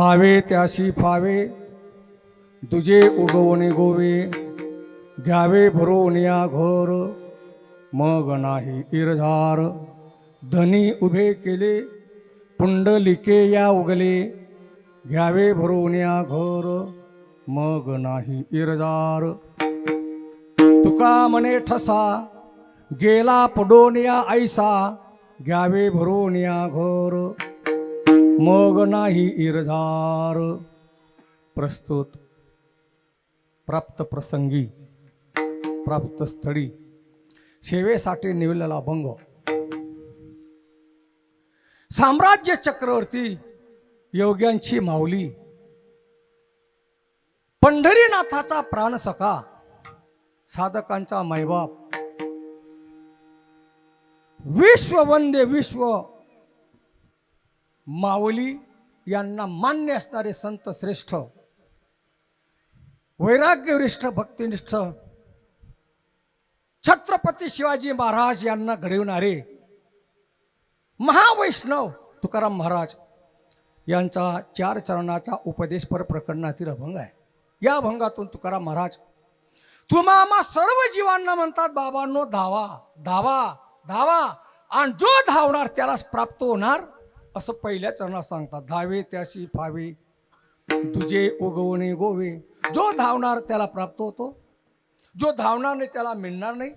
भावे त्याशी फावे दुजे उगवणे गोवे घ्यावे भरोनिया घोर मग नाही इरधार धनी उभे केले पुंडलिके या उगले घ्यावे भरून घोर मग नाही इरदार तुका म्हणे ठसा गेला पडोनिया ऐसा घ्यावे भरोनिया घोर मग नाही इरझार. प्रस्तुत. प्राप्त प्रसंगी. प्राप्त स्थळी. सेवेसाठी निवलेला भंग साम्राज्य चक्रवर्ती योग्यांची माऊली. पंढरीनाथाचा प्राणसखा साधकांचा मैबाप विश्ववंदे विश्व माऊली यांना मान्य असणारे संत श्रेष्ठ वैराग्यवरिष्ठ भक्तिनिष्ठ छत्रपती शिवाजी महाराज यांना घडविणारे महावैष्णव तुकाराम महाराज यांचा चार चरणाचा उपदेशपर प्रकरणातील अभंग आहे. या अभंगातून तुकाराम महाराज तुम्हा सर्व जीवांना म्हणतात बाबांनो धावा धावा धावा आणि जो धावणार त्यालाच प्राप्त होणार असं पहिल्या चरणात सांगतात धावे त्याशी फावे तुझे उगवणे गोवे. जो धावणार त्याला प्राप्त होतो जो धावणार नाही त्याला मिळणार नाही.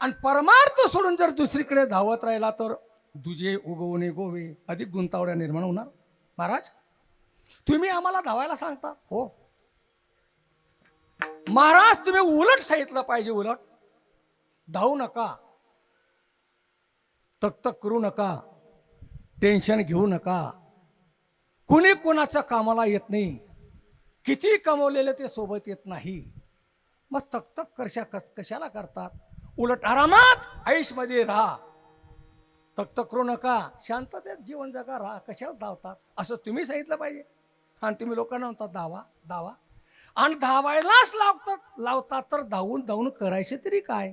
आणि परमार्थ सोडून जर दुसरीकडे धावत राहिला तर दुजे उगवणे गोवे. अधिक गुंतावड्या निर्माण होणार. महाराज तुम्ही आम्हाला धावायला सांगता? हो. महाराज तुम्ही उलट सांगितलं पाहिजे उलट. धावू नका. तक तक करू नका. टेन्शन घेऊ नका. कुणी कुणाचं कामाला येत नाही. किती कमवलेलं ते सोबत येत नाही. मग तकतक कशा कशा कशाला करतात? उलट आरामात आयुषमध्ये राहा. तक करू नका. शांततेत जीवन जगा राहा. कशाला धावतात? असं तुम्ही सांगितलं पाहिजे. आणि तुम्ही लोकांना म्हणतात धावा धावा. आणि धावायलाच लावतात. लावतात तर धावून धावून करायचे तरी काय?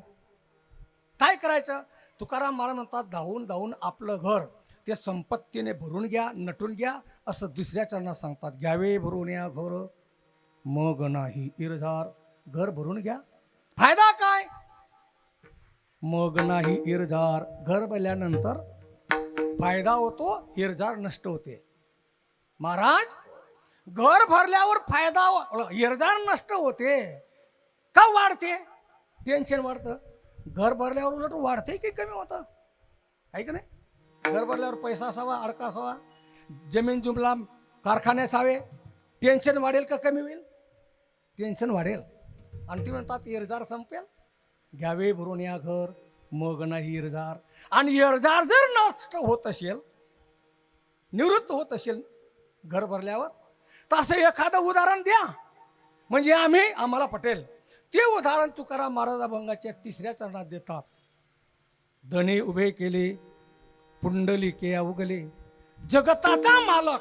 काय करायचं? तुकाराम महाराज म्हणतात धावून धावून आपलं घर. ते संपत्तीने भरून घ्या नटून घ्या असं दुसऱ्या चरणात सांगतात. घ्यावे भरून या घर. मग नाही इरझार. घर भरून घ्या. फायदा काय? मग नाही इरझार. घर भरल्यानंतर फायदा होतो इरझार नष्ट होते. महाराज घर भरल्यावर फायदा हो-, इरझार नष्ट होते. का वाढते? टेन्शन वाढतं. घर भरल्यावर उलट वाढते की कमी होतं? आहे का नाही? घर भरल्यावर पैसा असावा अडका असावा जमीन जुमला कारखाने असावे टेन्शन वाढेल का कमी होईल? टेन्शन वाढेल. आणि ती म्हणतात इरजार संपेल. घ्यावे भरून या घर मग नाही इरजार. आणि इरजार जर नष्ट होत असेल निवृत्त होत असेल घर भरल्यावर तर असं एखादं उदाहरण द्या. म्हणजे आम्ही आम्हाला पटेल ते उदाहरण तुकाराम महाराज अभंगाच्या तिसऱ्या चरणात देतात. धने उभे केले पुंडलिके अवगले. जगताचा मालक.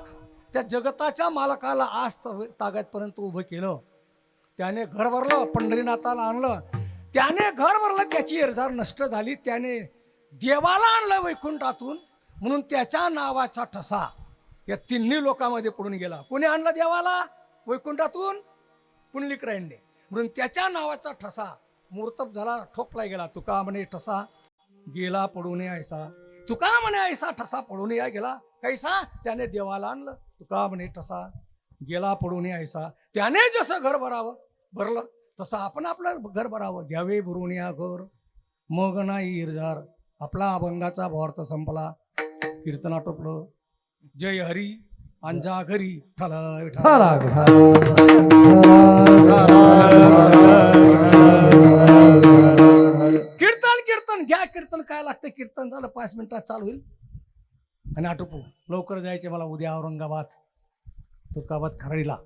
त्या जगताच्या मालकाला आज त- तागायतपर्यंत उभं केलं. त्याने घर भरलं पंढरीनाथाला आणलं. त्याने घर भरलं त्याची इरजार नष्ट झाली. त्याने देवाला आणलं वैकुंठातून. म्हणून त्याच्या नावाचा ठसा या तिन्ही लोकांमध्ये पडून गेला. कोणी आणलं देवाला? वैकुंठातून? पुंडलिकरायने म्हणून त्याच्या नावाचा ठसा. मूर्तप झाला ठोकला गेला. तुका म्हणे ठसा. गेला पडून यायचा तुका म्हणे ऐसा ठसा पडून या गेला. कैसा? त्याने देवाला आणलं. तुका म्हणे ठसा गेला पडून यायचा त्याने जसं घर भरावं भरलं तसं आपण आपलं घर भरावं. घ्यावे भरून या घर. मग नाही इरजार. आपला अभंगाचा भावार्थ संपला. कीर्तना टोपलं जय हरी. अंजा घरी. ठला विठ्ठला. काय लागतं? कीर्तन झालं पाच मिनिटात चालू होईल. आणि आटोपू. लवकर जायचे मला उद्या औरंगाबाद तुर्काबाद खराडीला.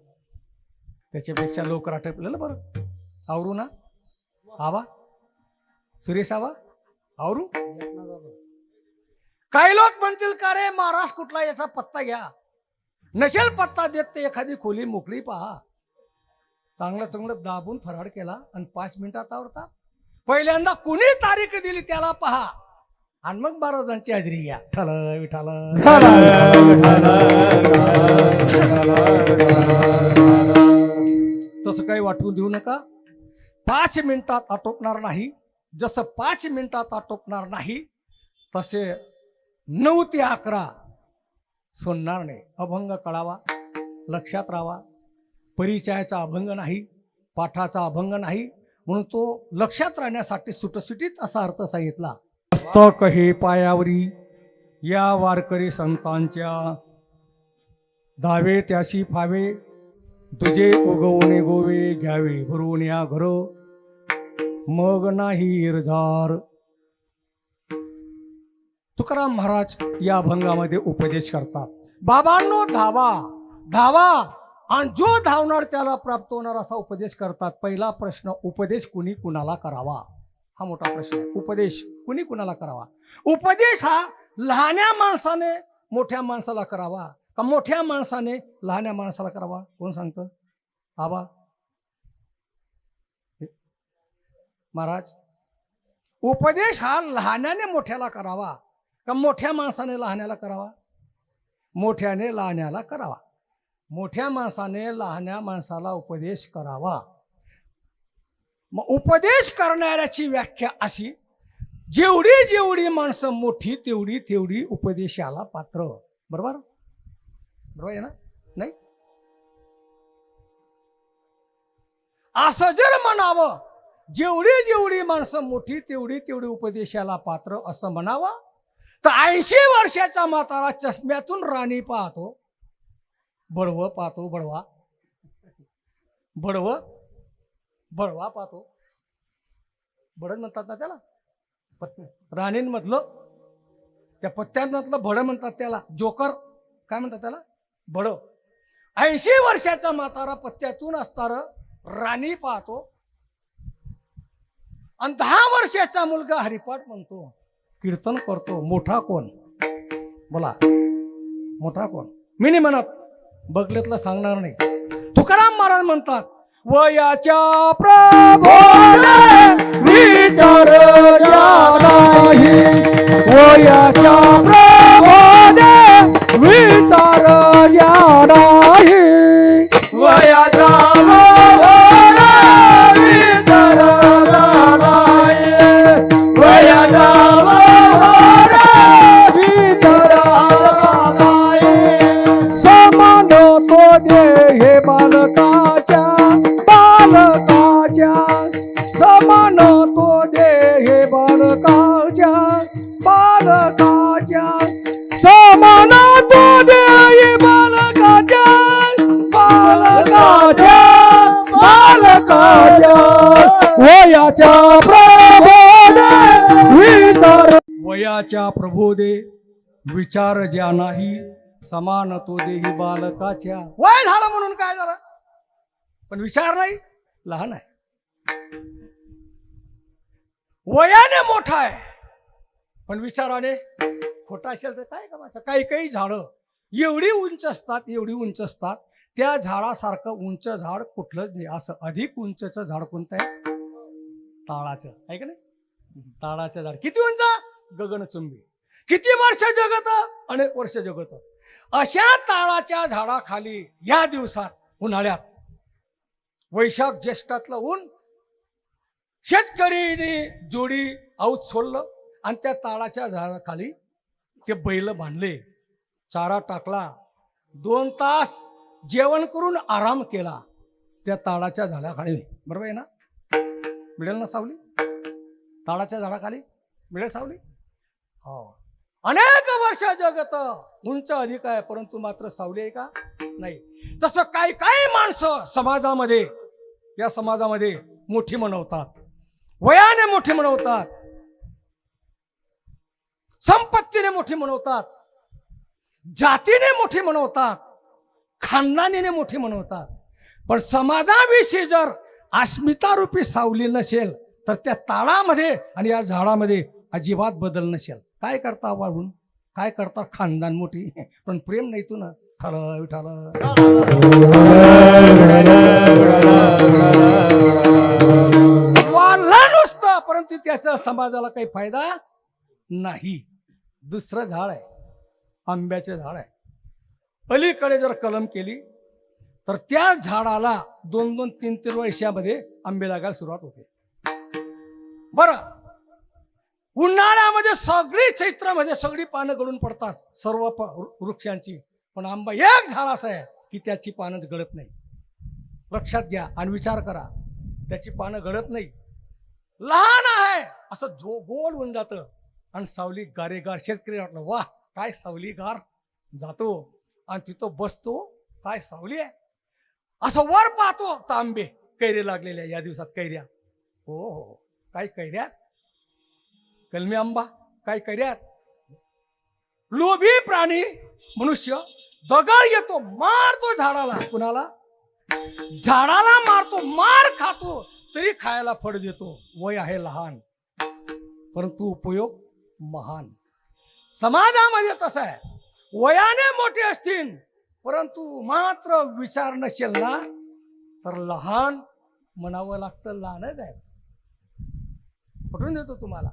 त्याच्यापेक्षा लवकर आटपलेलं बरं. आवरू ना? आवा. सुरेश आवा. आवरू? काही लोक म्हणतील का रे महाराष्ट्र कुठला याचा पत्ता घ्या? नसेल पत्ता देत ते एखादी खोली मोकळी पहा. चांगलं चांगलं दाबून फराड केला आणि पाच मिनिटात आवडतात पहिल्यांदा कुणी तारीख दिली त्याला पहा. आणि मग महाराजांची हजेरी घ्या ठल विठाल तसं काही वाटवून देऊ नका. पाच मिनिटात आटोपणार नाही. जसं पाच मिनिटात आटोपणार नाही तसे नऊ ते अकरा सोडणार नाही. अभंग कळावा लक्षात राहावा. परिचयाचा अभंग नाही पाठाचा अभंग नाही म्हणून तो लक्षात राहण्यासाठी सुटसुटीत असा अर्थ सांगितला. पुस्तक हे पायावरी या वारकरी संतांच्या धावे त्याशी फावे. तुझे उगवणे गोवे घ्यावे भरून या घर. मग नाही इरझार तुकाराम महाराज या अभंगामध्ये उपदेश करतात. बाबांनो धावा धावा. आणि जो धावणार त्याला प्राप्त होणार असा उपदेश करतात पहिला प्रश्न उपदेश कुणी कुणाला करावा? हा मोठा प्रश्न आहे. उपदेश कुणी कुणाला करावा? उपदेश हा लहान्या माणसाने मोठ्या माणसाला करावा का मोठ्या माणसाने लहान्या माणसाला करावा? कोण सांगतं? आबा महाराज उपदेश हा लहान्याने मोठ्याला करावा का मोठ्या माणसाने लहान्याला करावा? मोठ्याने लहान्याला करावा. मोठ्या माणसाने लहान्या माणसाला उपदेश करावा. मग उपदेश करणाऱ्याची व्याख्या अशी जेवढी जेवढी माणसं मोठी तेवढी तेवढी उपदेशाला पात्र. बरोबर? बरोबर आहे ना? नाही? असं जर म्हणावं जेवढी जेवढी माणसं मोठी तेवढी तेवढी उपदेशाला पात्र असं म्हणावं तर ऐंशी वर्षाचा म्हातारा चष्म्यातून राणी पाहतो. बडवं पाहतो बडवा. बडवं बडवा पाहतो. बडच म्हणतात ना त्याला? पत्नी राणींमधलं त्या पत्त्यांमधलं भड म्हणतात त्याला. जोकर काय म्हणतात त्याला? भड ऐंशी वर्षाचा म्हातारा पत्त्यातून असणार राणी पाहतो. आणि दहा वर्षाचा मुलगा हरिपाठ म्हणतो. कीर्तन करतो. मोठा कोण? बोला. मोठा कोण? मी नाही म्हणत. बघलेतला सांगणार नाही. तुकाराम महाराज म्हणतात वयाच्या प्रभोने विचार वयाच्या विचार ज्या नाही समान तो देही बालकाच्या. वय झालं म्हणून काय झालं? पण विचार नाही लहान आहे. वयाने मोठा आहे. पण विचाराने खोटा असेल तर काय कामाचं? काही काही झाडं. एवढी उंच असतात एवढी उंच असतात. त्या झाडासारखं उंच झाड कुठलंच नाही. असं अधिक उंचचं झाड कोणतं आहे? ताळाचं. आहे का नाही? ताळाचं झाड. किती उंच? गगनचुंबी. किती वर्ष जगत? अनेक वर्ष जगत. अशा ताळाच्या झाडाखाली या दिवसात उन्हाळ्यात वैशाख ज्येष्ठातलं ऊन शेतकरीने जोडी औत सोडलं आणि त्या ताळाच्या झाडाखाली ते बैल बांधले चारा टाकला दोन तास जेवण करून आराम केला त्या ताळाच्या झाडाखाली. बरोबर आहे ना? मिळेल ना सावली? ताळाच्या झाडाखाली मिळेल सावली? हो. अनेक वर्ष जगत उंच अधिक आहे परंतु मात्र सावली आहे का? नाही. तसं काही काही माणसं समाजामध्ये या समाजामध्ये मोठी म्हणवतात वयाने मोठी म्हणवतात संपत्तीने मोठी म्हणवतात जातीने मोठी म्हणवतात खानदानीने मोठी म्हणवतात पण समाजाविषयी जर अस्मितारूपी सावली नसेल तर त्या ताळामध्ये आणि या झाडामध्ये अजिबात बदल नसेल. काय करता वाढून काय करता खानदान मोठी? पण प्रेम नाही तू ना ठाल विठाला वाढला नुसतं परंतु त्याचा समाजाला काही फायदा नाही. दुसरं झाड आहे. आंब्याचे झाड आहे. अलीकडे जर कलम केली तर त्या झाडाला दोन दोन तीन तीन वर्षामध्ये आंबे लागायला सुरुवात होते. बरं. उन्हाळ्यामध्ये सगळी चैत्रामध्ये सगळी पानं गळून पडतात. सर्व प- वृक्षांची. पण आंबा एक झाड असं आहे की त्याची पानं गळत नाही. लक्षात घ्या आणि विचार करा. त्याची पानं गळत नाही. लहान आहे. असं जो गोल होऊन जातं. आणि सावली गारेगार शेतकरी वाटलं वा काय सावली गार जातो. आणि तिथं बसतो. काय सावली आहे? असं वर पाहतो. तांबे आंबे कैरे लागलेल्या या दिवसात कैऱ्या. हो हो. काय कैऱ्यात? कलमी आंबा काय कैऱ्यात लोभी प्राणी मनुष्य दगड येतो मारतो झाडाला. कुणाला? झाडाला मारतो मार खातो तरी खायला फळ देतो. वय आहे लहान परंतु उपयोग महान. समाजामध्ये तसं आहे. वयाने मोठे असतील परंतु मात्र विचार नसेल ना तर लहान म्हणावं लागतं लहानच आहे. कुठून देतो तुम्हाला.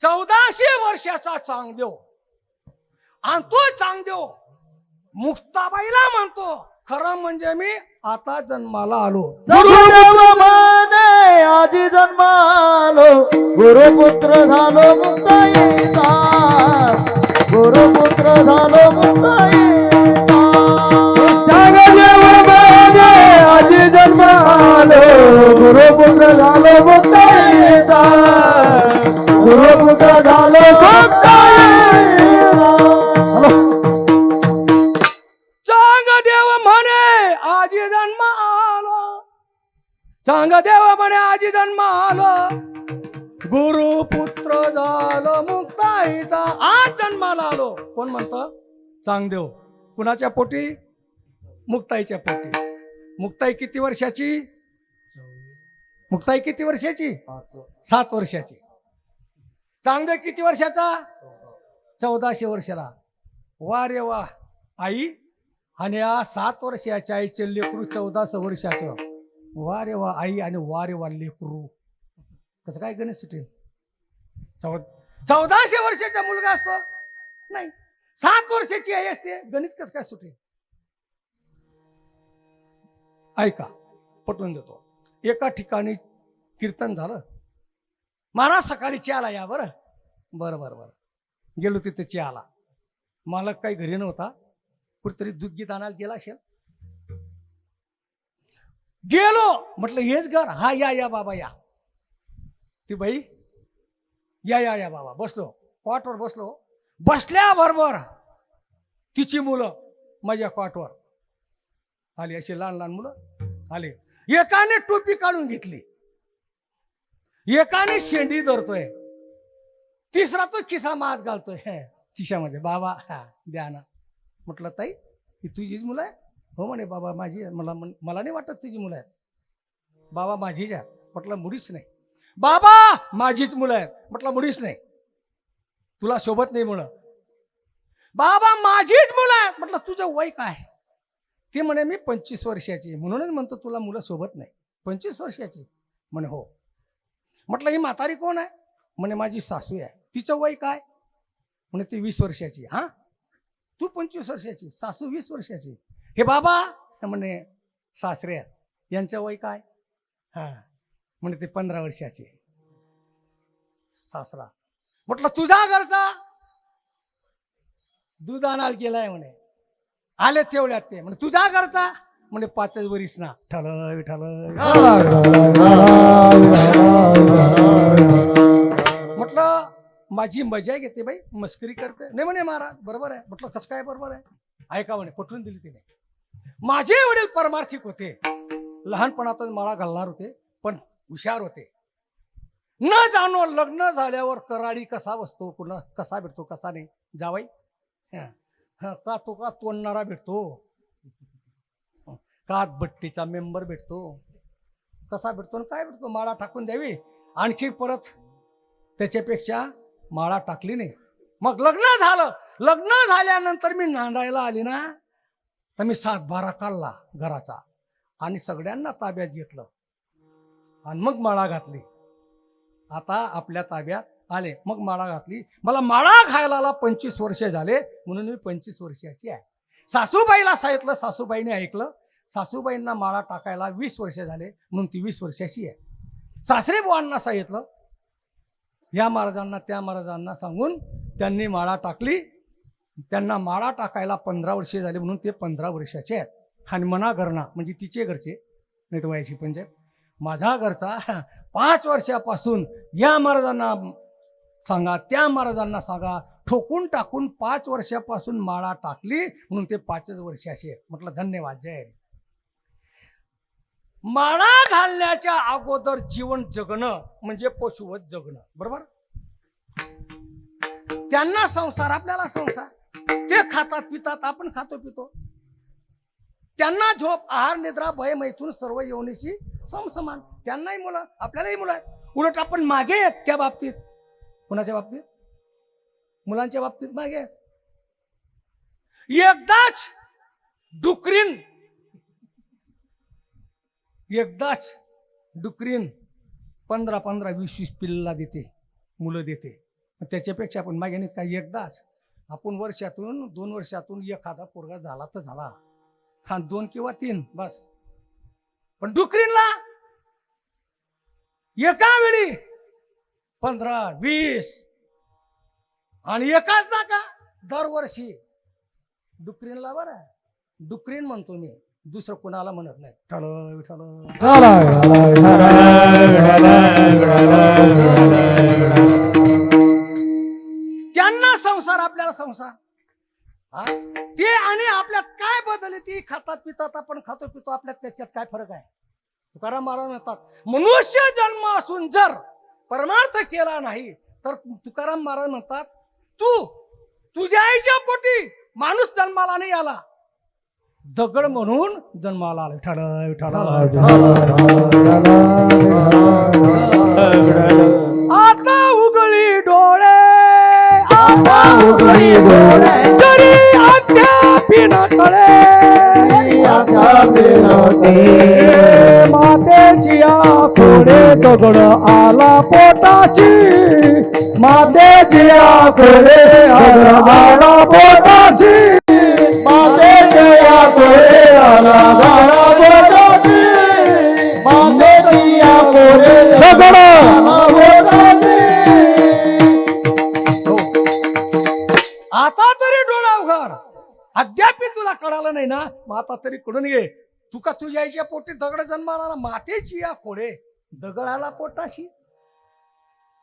चौदाशे वर्षाचा चांगदेव. आणि तो चांगदेव मुक्ताबाईला म्हणतो खरं म्हणजे मी आता जन्माला आलो. गुरुदेव माने आधी जन्मालो. गुरुपुत्र झालो मुक्ताईचा गुरुपुत्र झालो मुक्ताईचा आधी जन्मालो. गुरुपुत्र झालो मुक्ताईचा गुरुपुत्र झालो मुक्ताईचा चांगदेव म्हणे आजी जन्म आलो. चांगदेव म्हणे आजी जन्म आलो. गुरु पुत्र झालो मुक्ताईचा आज जन्माला आलो कोण म्हणतं? चांगदेव. कुणाच्या पोटी? मुक्ताईच्या पोटी. मुक्ताई किती वर्षाची? मुक्ताई किती वर्षाची? सात वर्षाची. चांगदेव किती वर्षाचा? चौदाशे वर्षाला. वा रे वा. आई आणि या सात वर्षाच्या आईचे लेकरू चौदाशे वर्षाचं. वा रे वा आई आणि वा रे वा लेकरू. कसं काय गणेश सुटेल चौ चौदाशे वर्षाचा मुलगा असतो? नाही. सात वर्षाची आई असते. गणित कसं काय सुटेल ऐका पटवून देतो. एका ठिकाणी कीर्तन झालं. मला सकाळी चहाला या बरं. बरं बरं बरं. गेलो तिथे चहाला. मालक काही घरी नव्हता. कुठेतरी दूध गीत आणायला गेला असेल. गेलो. म्हटलं हेच घर. हा या या बाबा या. ती बाई या या या बाबा. बसलो. कॉटवर बसलो. बसल्याबरोबर तिची मुलं माझ्या कॉटवर आली. अशी लहान लहान मुलं आले. एकाने टोपी काढून घेतली. एकाने शेंडी धरतोय. तिसरा तो खिसा मात घालतोय. हे, खिशामध्ये बाबा हा द्या ना. म्हटलं ताई ही तुझीच मुलं आहे हो म्हणे बाबा माझी मला मला नाही वाटत तुझी मुलं आहेत. बाबा माझीच आहेत. म्हटलं मुडीच नाही. बाबा माझीच मुलं आहेत. म्हटलं मुडीच नाही. तुला सोबत नाही मुलं. बाबा माझीच मुलं आहेत. म्हटलं तुझं वय काय ते म्हणे मी पंचवीस वर्षाची म्हणूनच म्हणतो तुला मुलं सोबत नाही. पंचवीस वर्षाची म्हणे हो. म्हटलं ही म्हातारी कोण आहे? म्हणे माझी सासू आहे. तिचं वय काय? म्हणे ती वीस वर्षाची. हा? तू पंचवीस वर्षाची? सासू वीस वर्षाची? हे बाबा! म्हणे सासरे आहेत. यांचं वय काय? हा. म्हणे ते पंधरा वर्षाचे. सासरा म्हटलं तुझा घरचा? दूध आणायला गेलाय. म्हणे आले तेवढ्यात ते. म्हणे तुझा घरचा? म्हणे पाचच वरीस ना. ठल विठल म्हटलं माझी मजा घेते बाई मस्करी करते. नाही म्हणे महाराज बरोबर आहे. म्हटलं कसं काय बरोबर आहे? ऐका म्हणे पटवून दिली तिने. माझे वडील परमार्थिक होते. लहानपणातच मला घालणार होते पण हुशार होते. न जाणो लग्न झाल्यावर कराडी कसा बसतो पुन्हा कसा भेटतो कसा नाही? जावाई हं. हं, का तो का तोडणारा भेटतो कात भट्टीचा मेंबर भेटतो. कसा भेटतो आणि काय भेटतो? माळा टाकून द्यावी. आणखी परत त्याच्यापेक्षा माळा टाकली नाही. मग लग्न झालं. लग्न झाल्यानंतर मी नांदायला आली ना तर मी सातबारा काढला घराचा आणि सगळ्यांना ताब्यात घेतलं. आणि मग माळा घातली. आता आपल्या ताब्यात आले. मग माळा घातली. मला माळा घालायला पंचवीस वर्ष झाले. म्हणून मी पंचवीस वर्षाची आहे. सासूबाईला सांगितलं सासूबाईने ऐकलं. सासूबाईंना माळा टाकायला वीस वर्ष झाले म्हणून ती वीस वर्षाची आहे. सासरे बुवांना सांगितलं या महाराजांना त्या महाराजांना सांगून त्यांनी माळा टाकली. त्यांना माळा टाकायला पंधरा वर्षे झाले म्हणून ते पंधरा वर्षाचे आहेत. आणि मना घरना म्हणजे तिचे घरचे नाही तर वयाची पंचायत माझा घरचा पाच वर्षापासून या महाराजांना सांगा त्या महाराजांना सांगा ठोकून टाकून पाच वर्षापासून माळा टाकली म्हणून ते पाचच वर्षाचे आहेत. म्हटलं धन्यवाद जय माळा घालण्याच्या अगोदर जीवन जगणं म्हणजे पशुवत जगणं बरोबर? त्यांना संसार आपल्याला संसार. ते खातात पितात आपण खातो पितो. त्यांना झोप आहार निद्रा भय मैथून सर्व येवणीची समसमान. त्यांनाही मुलं आपल्यालाही मुलं आहेत. उलट आपण मागे आहेत त्या बाबतीत. कुणाच्या बाबतीत? मुलांच्या बाबतीत मागे आहेत. एकदाच डुकरीन एकदाच डुकरीन पंधरा पंधरा वीस वीस पिल्ला देते मुलं देते. त्याच्यापेक्षा आपण मागे नाहीत काय एकदाच आपण वर्षातून दोन वर्षातून एखादा पोरगा झाला तर झाला. हा दोन किंवा तीन बस. पण डुकरीनला एका वेळी पंधरा वीस आणि एकाच का दरवर्षी. डुकरीनला बरं. डुकरीन म्हणतो मी. दुसरं कोणाला म्हणत नाही. ठळ विठ्ठल त्यांना संसार आपल्याला संसार. हा? ते आणि आपल्यात काय बदल ती खातात पितात आपण खातो पितो आपल्यात त्याच्यात काय फरक आहे? तुकाराम महाराज म्हणतात मनुष्य जन्म असून जर परमार्थ केला नाही तर तुकाराम महाराज म्हणतात तू तुझ्या आईच्या पोटी माणूस जन्माला नाही आला. दगड म्हणून जन्माला आला विठाल विठाल आता उघडी डोळे आता उघडी डोळे. तरी अद्यापी न कळे मातेची आखोडे दगड आला पोटाशी. मातेची आखोडे दगड आला पोटाशी. नाही ना माता तरी कडून घे? तुका तुझ्या आईच्या पोटी दगड जन्माला आला? मातेची या कोडे दगडाला पोटाशी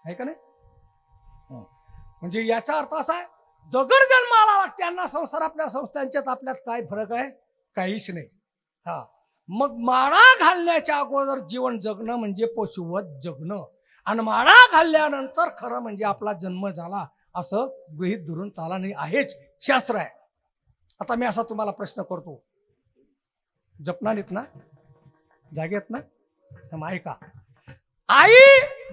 आहे का नाही? म्हणजे याचा अर्थ असा आहे दगड जन्माला लागते त्यांना संसार आपल्या संस्थांच्यात आपल्यात काय फरक आहे? काहीच नाही. हा. मग माळा घालण्याच्या अगोदर जीवन जगणं म्हणजे पशुवत जगणं. आणि माळा घालल्यानंतर खरं म्हणजे आपला जन्म झाला असं गृहित धरून चालणे आहेच शास्त्र आहे. आता मी असा तुम्हाला प्रश्न करतो. जपणार ना? जागेत ना? मग ऐका. आई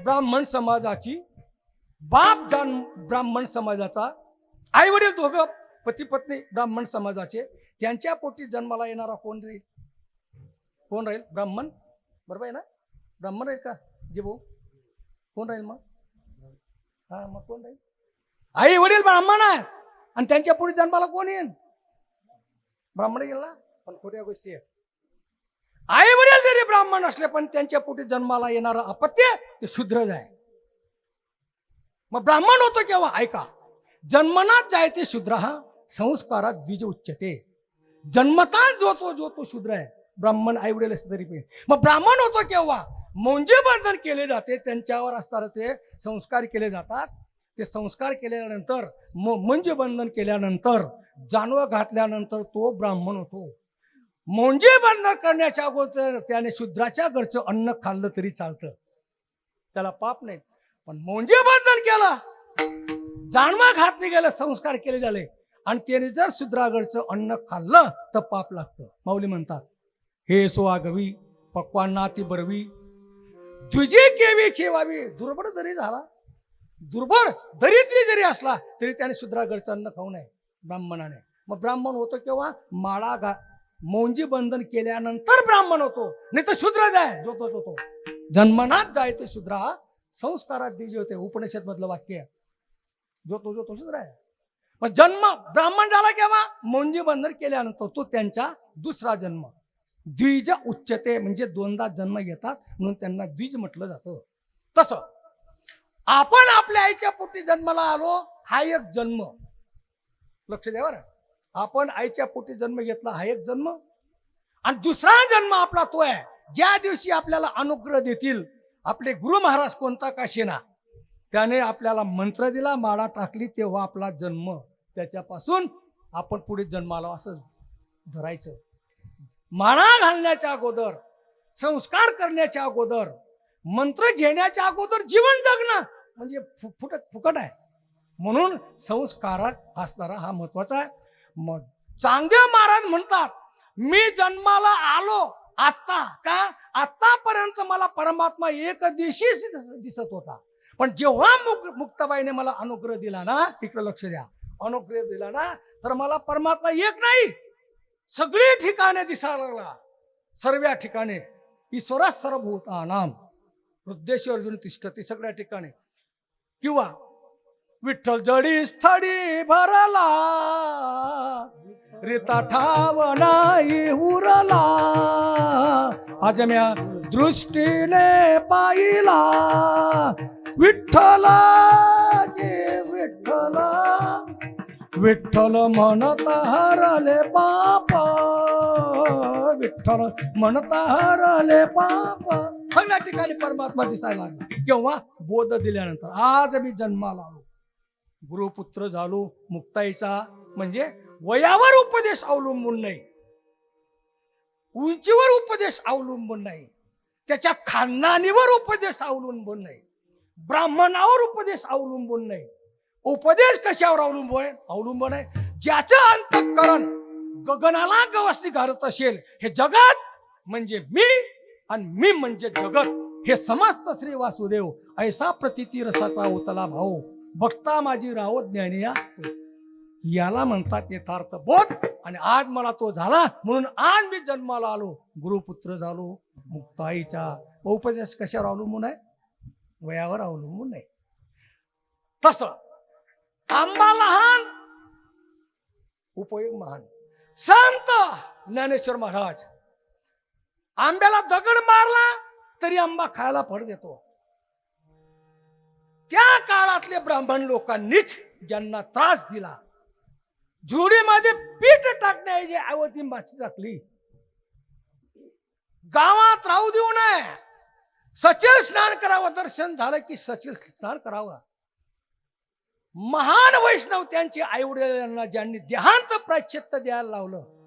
ब्राह्मण समाजाची बाप जान ब्राह्मण समाजाचा आई वडील दोघं पती पत्नी ब्राह्मण समाजाचे त्यांच्या पोटी जन्माला येणारा कोण राहील कोण राहील? ब्राह्मण? बरोबर आहे ना? ब्राह्मण राहील का? जे भाऊ? कोण राहील मग? हा मग कोण राहील? आई वडील ब्राह्मण आहेत. आणि त्यांच्या पुढे जन्माला कोण येईल ब्राह्मण गेला पण खोट्या गोष्टी आहेत. आई वडील जरी ब्राह्मण असले पण त्यांच्या पोटी जन्माला येणारं अपत्य ते शूद्रच आहे. मग ब्राह्मण होतो केव्हा? ऐका. जन्मनात जाय ते शूद्र हा संस्कारात बीज उच्चते. जन्मताच जो तो जो तो शूद्र आहे. ब्राह्मण आई वडील असले तरी पण. मग ब्राह्मण होतो केव्हा? मौंजे बंधन केले जाते त्यांच्यावर असणारे ते संस्कार केले जातात. ते संस्कार केल्यानंतर म- म्हणजे बंधन केल्यानंतर जानवं घातल्यानंतर तो ब्राह्मण होतो. म्हणजे बंधन करण्याच्या अगोदर त्याने शूद्राच्या घरचं अन्न खाल्लं तरी चालतं. त्याला पाप नाही पण म्हणजे बंधन केला. जानवा घातले गेले संस्कार केले झाले. आणि त्याने जर शूद्रागडचं अन्न खाल्लं तर पाप लागतं. माऊली म्हणतात हे सोआगवी पक्वांना ती बरवी द्विजे केवी खेवावी दुर्बळ जरी झाला दुर्बळ दरिद्री जरी असला तरी त्याने शुद्रागडचं अन्न खाऊ नये. ब्राह्मणाने. मग ब्राह्मण होतो केव्हा? माळा घा मौंजी बंधन केल्यानंतर ब्राह्मण होतो. नाही तर शूद्र जाय जो तो जो तो जन्मनात जाय ते शूद्र हा संस्कारात जे होते. उपनिषद मधलं वाक्य जो तो जो तोच आहे. मग जन्म ब्राह्मण झाला केव्हा? मौंजी बंधन केल्यानंतर तो त्यांचा दुसरा जन्म. द्विज उच्चते म्हणजे दोनदा जन्म घेतात म्हणून त्यांना द्विज म्हटलं जातं. तसं. आपण आपल्या आईच्या पोटी जन्माला आलो हा एक जन्म. लक्ष द्या बरं. आपण आईच्या पोटी जन्म घेतला हा एक जन्म. आणि दुसरा जन्म आपला तो आहे ज्या दिवशी आपल्याला अनुग्रह देतील आपले गुरु महाराज कोणता काशीना त्याने आपल्याला मंत्र दिला माळा टाकली तेव्हा आपला जन्म. त्याच्यापासून आपण पुढे जन्माला असं धरायचं. माळा घालण्याच्या अगोदर संस्कार करण्याच्या अगोदर मंत्र घेण्याच्या अगोदर जीवन जगणं. म्हणजे फु- फुटत फुकट आहे. म्हणून संस्कारात असणारा हा महत्त्वाचा आहे. मग चांगदेव महाराज म्हणतात मी जन्माला आलो आता का? आतापर्यंत मला परमात्मा एक दिवशीच दिस- दिसत होता. पण जेव्हा मुक मुक्ताबाईने मला अनुग्रह दिला ना इकडे लक्ष द्या. अनुग्रह दिला ना तर मला परमात्मा एक नाही सगळी ठिकाणे दिसायला लागला. सर्व ठिकाणी ईश्वरात सर्वभूतानाम हृदयेश्वर अर्जुन तिष्ठती सगळ्या ठिकाणी. किंवा विठ्ठल जडी स्थळी भरला रिता ठाव नाही उरला आज म्या दृष्टीने पाहिला. विठ्ठला जे विठ्ठला विठ्ठल म्हणत हरले पाप विठ्ठल म्हणत हरले पाप. सगळ्या ठिकाणी परमात्मा दिसायला लागला. केव्हा? बोध दिल्यानंतर. आज मी जन्माला आलो. गुरुपुत्र झालो मुक्ताईचा म्हणजे वयावर उपदेश अवलंबून नाही. उंचीवर उपदेश अवलंबून नाही. त्याच्या खानदानीवर उपदेश अवलंबून नाही. ब्राह्मणावर उपदेश अवलंबून नाही. उपदेश कशावर अवलंबून आहे? अवलंबून आहे ज्याचं अंतःकरण गगनाला गवस्ती घालत असेल. हे जगात म्हणजे मी आणि मी म्हणजे जगत हे समस्त श्री वासुदेव ऐसा प्रतिती रसाचा उतला भाऊ. बघता माझी राव ज्ञानिया याला म्हणतात यथार्थ बोध आणि आज मला तो झाला म्हणून आज मी जन्माला आलो. गुरुपुत्र झालो मुक्ताईचा उपदेश कशावर अवलंबून आहे? वयावर अवलंबून नाही. तस आंबा लहान उपयोग महान. संत ज्ञानेश्वर महाराज आंब्याला दगड मारला तरी आंबा खायला फळ देतो. त्या काळातले ब्राह्मण लोकांनीच ज्यांना त्रास दिला झुडीमध्ये पीठ टाकण्याऐवजी आवती माती टाकली. गावात राहू देऊ नये. सचिल स्नान करावं दर्शन झालं की सचिल स्नान करावं. महान वैष्णव त्यांचे आईवडिलांना ज्यांनी देहांत प्रायचित्त द्यायला लावलं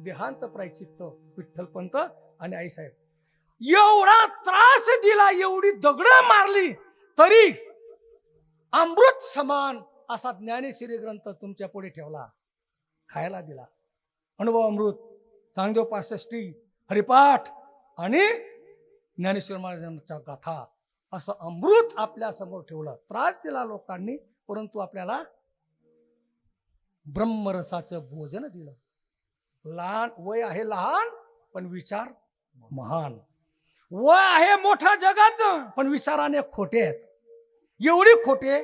देहांत प्रायचित्त विठ्ठलपंत आणि आईसाहेब एवढा त्रास दिला एवढी दगड मारली तरी अमृत समान असा ज्ञानेश्वरी ग्रंथ तुमच्यापुढे ठेवला. खायला दिला. अनुभव अमृत चांगदेव पासष्टी हरिपाठ आणि ज्ञानेश्वर महाराजांच्या गाथा असं अमृत आपल्यासमोर ठेवलं. त्रास दिला लोकांनी परंतु आपल्याला ब्रह्मरसाचं भोजन दिलं. लहान वय आहे लहान पण विचार महान. वय आहे मोठा जगाचं पण विचाराने खोटे आहेत. एवढी खोटे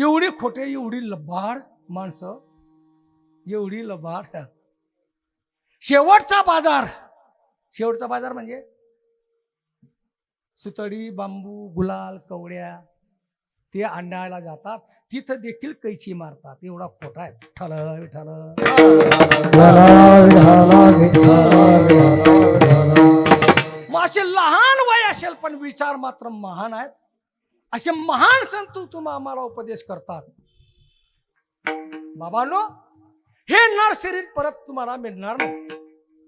एवढी खोटे एवढी लबाड माणसं एवढी लबाड. शेवटचा बाजार शेवटचा बाजार म्हणजे सुतडी बांबू गुलाल कवड्या ते आणायला जातात तिथं देखील कैची मारतात. एवढा खोटा आहे. ठल विठ्ठल. मग असे लहान वय असेल पण विचार मात्र महान आहेत. असे महान संत तुम्हा आम्हाला उपदेश करतात. बाबांनो हे नर शरीर परत तुम्हाला मिळणार नाही.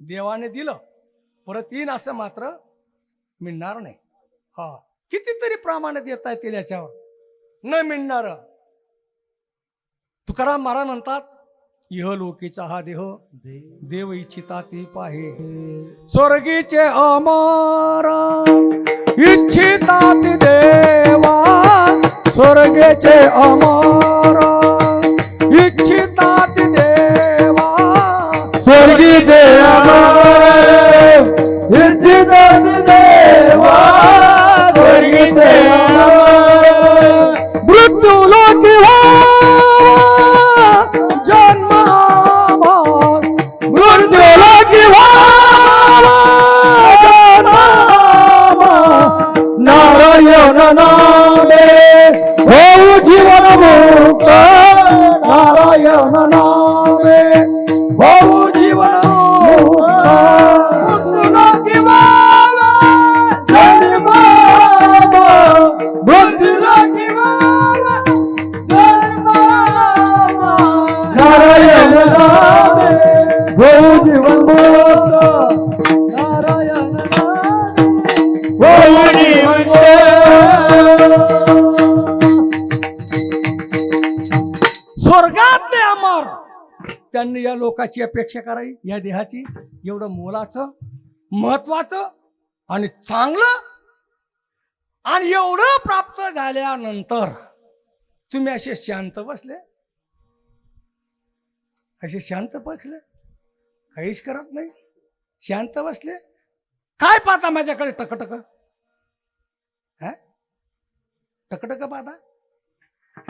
देवाने दिलं परत येईन असं मात्र मिळणार नाही. हा कितीतरी प्रमाणात येत आहे येतील याच्यावर. न मिळणार. तुकाराम महाराज म्हणतात इह लोकीचा हा देह देव इच्छिता ती पाहे. स्वर्गीचे अमर इच्छिता ती देवा. स्वर्गेचे अमर इच्छिता ती देवा. स्वर्गीचे अमर इच्छित देवा. स्वर्गी जन्म लोकाची अपेक्षा करावी या देहाची. एवढं मोलाचं महत्वाचं आणि चांगलं आणि एवढं प्राप्त झाल्यानंतर तुम्ही असे शांत बसले. असे शांत बसले. काहीच करत नाही. शांत बसले. काय पाहता माझ्याकडे? टकटक. हा? टकटक पाहता?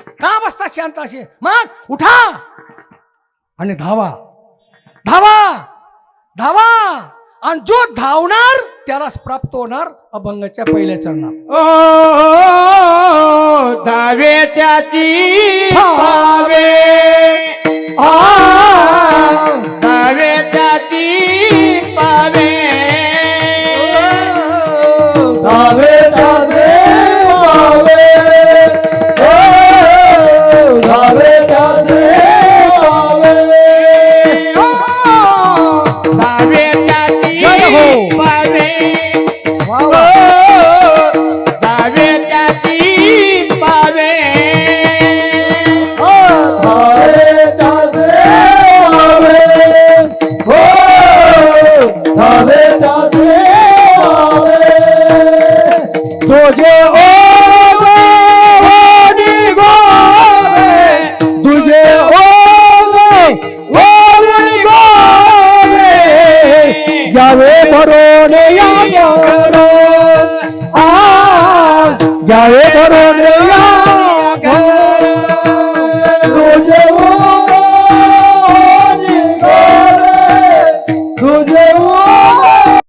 का बसता शांत असे? मग उठा आणि धावा. धावा! धावा! आणि जो धावणार त्यालाच प्राप्त होणार अभंगाच्या पहिल्या चरणात. ओ धावे त्याची आ, धावे